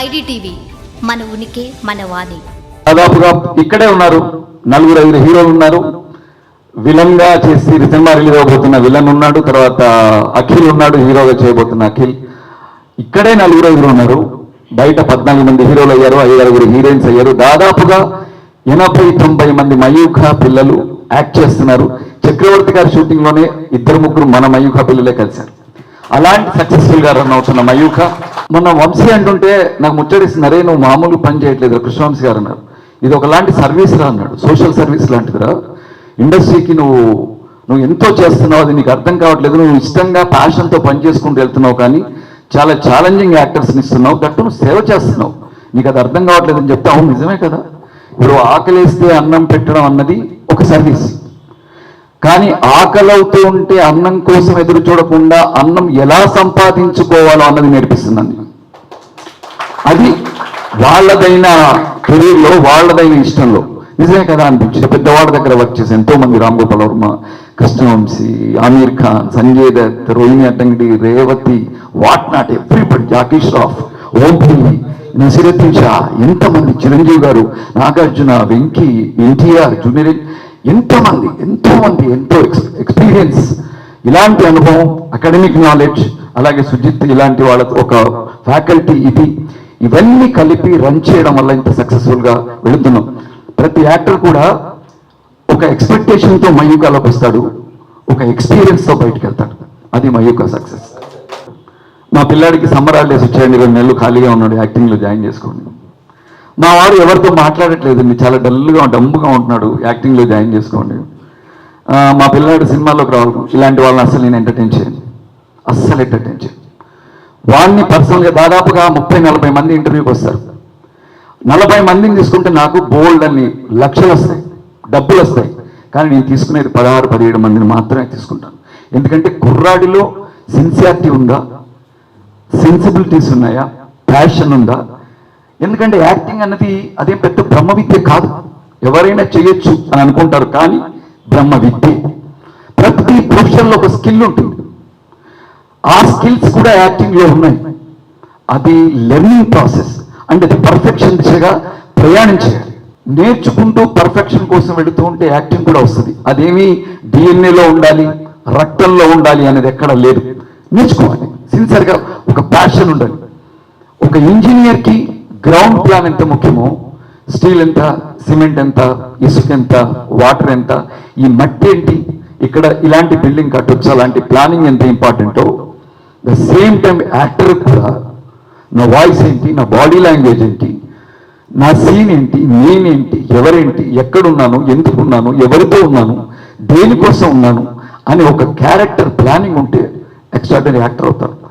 IDTV మన ఉనికి మన వాణి. దాదాపుగా ఇక్కడే ఉన్నారు. నలుగురు ఐదు హీరోలు ఉన్నారు. విలన్గా చేసి సినిమా రిలీజ్ అవబోతున్న విలన్ ఉన్నాడు. తర్వాత అఖిల్ ఉన్నాడు హీరోగా చేయబోతున్న అఖిల్. ఇక్కడే నలుగురు ఐదుగురు ఉన్నారు. బయట పద్నాలుగు మంది హీరోలు అయ్యారు. ఐదారుగురు హీరోయిన్స్ అయ్యారు. దాదాపుగా ఎనభై తొంభై మంది మయూఖ పిల్లలు యాక్ట్ చేస్తున్నారు. చక్రవర్తి గారి షూటింగ్లోనే ఇద్దరు ముగ్గురు మన మయూఖ పిల్లలే కలిశారు. అలాంటి సక్సెస్ఫుల్గా రన్ అవుతున్న మయూఖ మొన్న వంశీ అంటుంటే నాకు ముచ్చడిస్తుంది అరే నువ్వు మామూలు పని చేయట్లేదు కృష్ణవంశీ గారు అన్నారు. ఇది ఒకలాంటి సర్వీస్ రా అన్నాడు సోషల్ సర్వీస్ లాంటిదిరా ఇండస్ట్రీకి నువ్వు నువ్వు ఎంతో చేస్తున్నావు అది నీకు అర్థం కావట్లేదు నువ్వు ఇష్టంగా ప్యాషన్తో పని చేసుకుంటూ వెళ్తున్నావు కానీ చాలా ఛాలెంజింగ్ యాక్టర్స్ని ఇస్తున్నావు గట్టు నువ్వు సేవ చేస్తున్నావు. నీకు అది అర్థం కావట్లేదు అని చెప్తే అవును నిజమే కదా. ఇప్పుడు ఆకలేస్తే అన్నం పెట్టడం అన్నది ఒక సర్వీస్ కానీ ఆకలవుతూ ఉంటే అన్నం కోసం ఎదురు చూడకుండా అన్నం ఎలా సంపాదించుకోవాలో అన్నది నేర్పిస్తుందండి. అది వాళ్ళదైన కెరీర్లో వాళ్ళదైన ఇష్టంలో. నిజమే కదా అనిపించింది. పెద్దవాళ్ళ దగ్గర వర్క్ చేసి ఎంతో మంది Ram Gopal Varma Krishna Vamsi Aamir Khan Sanjay Dutt Rohini Hattangadi Revathi what not everybody Jackie Shroff Om Puri Naseeruddin Shah ఎంతమంది చిరంజీవి గారు నాగార్జున వెంకీ ఎన్టీఆర్ జూనియర్ ఎంతమంది ఎంతో మంది ఎంతో ఎక్స్పీరియన్స్ ఇలాంటి అనుభవం అకాడమిక్ నాలెడ్జ్ అలాగే సుజిత్ ఇలాంటి వాళ్ళతో ఒక ఫ్యాకల్టీ ఇది. ఇవన్నీ కలిపి రన్ చేయడం వల్ల ఇంత సక్సెస్ఫుల్గా వెళుతున్నాం. ప్రతి యాక్టర్ కూడా ఒక ఎక్స్పెక్టేషన్తో మయూకాలోకి వస్తాడు. ఒక ఎక్స్పీరియన్స్తో బయటకు వెళ్తాడు. అది మయూకా సక్సెస్ మా పిల్లాడికి సమ్మర్ హాలిడేస్ వచ్చాయండి రెండు నెలలు ఖాళీగా ఉన్నాడు యాక్టింగ్లో జాయిన్ చేసుకోండి. మా వాడు ఎవరితో మాట్లాడట్లేదండి చాలా డల్గా డంబుగా ఉంటున్నాడు. యాక్టింగ్లో జాయిన్ చేసుకోండి. మా పిల్లాడు సినిమాలో రావడం ఇలాంటి వాళ్ళని అస్సలు నేను ఎంటర్టైన్ చేయను. అస్సలు ఎంటర్టైన్ చేయను. వాడిని పర్సనల్గా దాదాపుగా ముప్పై నలభై మంది ఇంటర్వ్యూకి వస్తారు. నలభై మందిని తీసుకుంటే నాకు బోల్డ్ అని లక్షలు వస్తాయి డబ్బులు వస్తాయి. కానీ నేను తీసుకునేది పదహారు పదిహేడు మందిని మాత్రమే తీసుకుంటాను. ఎందుకంటే కుర్రాడిలో సిన్సియారిటీ ఉందా? సెన్సిబిలిటీస్ ఉన్నాయా? ప్యాషన్ ఉందా? ఎందుకంటే యాక్టింగ్ అన్నది అదే పెద్ద బ్రహ్మ విద్య కాదు. ఎవరైనా చేయొచ్చు అని అనుకుంటారు కానీ బ్రహ్మ విద్య ప్రతి ప్రొఫెషన్లో ఒక స్కిల్ ఉంటుంది. ఆ స్కిల్స్ కూడా యాక్టింగ్లో ఉన్నాయి. అది లెర్నింగ్ ప్రాసెస్ అంటే అది పర్ఫెక్షన్ దిశగా ప్రయాణించేయాలి నేర్చుకుంటూ పర్ఫెక్షన్ కోసం వెళుతూ ఉంటే యాక్టింగ్ కూడా వస్తుంది. అదేమి డిఎన్ఏలో ఉండాలి రక్తంలో ఉండాలి అనేది ఎక్కడ లేదు. నేర్చుకోవాలి. సిన్సియర్గా ఒక ప్యాషన్ ఉండాలి. ఒక ఇంజనీర్కి గ్రౌండ్ ప్లాన్ ఎంత ముఖ్యమో? స్టీల్ ఎంత? సిమెంట్ ఎంత? ఇసుక ఎంత? వాటర్ ఎంత? ఈ మట్టి ఏంటి? ఇక్కడ ఇలాంటి బిల్డింగ్ కట్టొచ్చు. అలాంటి ప్లానింగ్ ఎంత ఇంపార్టెంటో ద సేమ్ టైం యాక్టర్ కూడా నా వాయిస్ ఏంటి? నా బాడీ లాంగ్వేజ్ ఏంటి? నా సీన్ ఏంటి? నేనేంటి ఎవరేంటి? ఎక్కడున్నాను? ఎందుకున్నాను ఎవరితో ఉన్నాను? దేనికోసం ఉన్నాను? అని ఒక క్యారెక్టర్ ప్లానింగ్ ఉంటే ఎక్స్ట్రాడనరీ యాక్టర్ అవుతారు.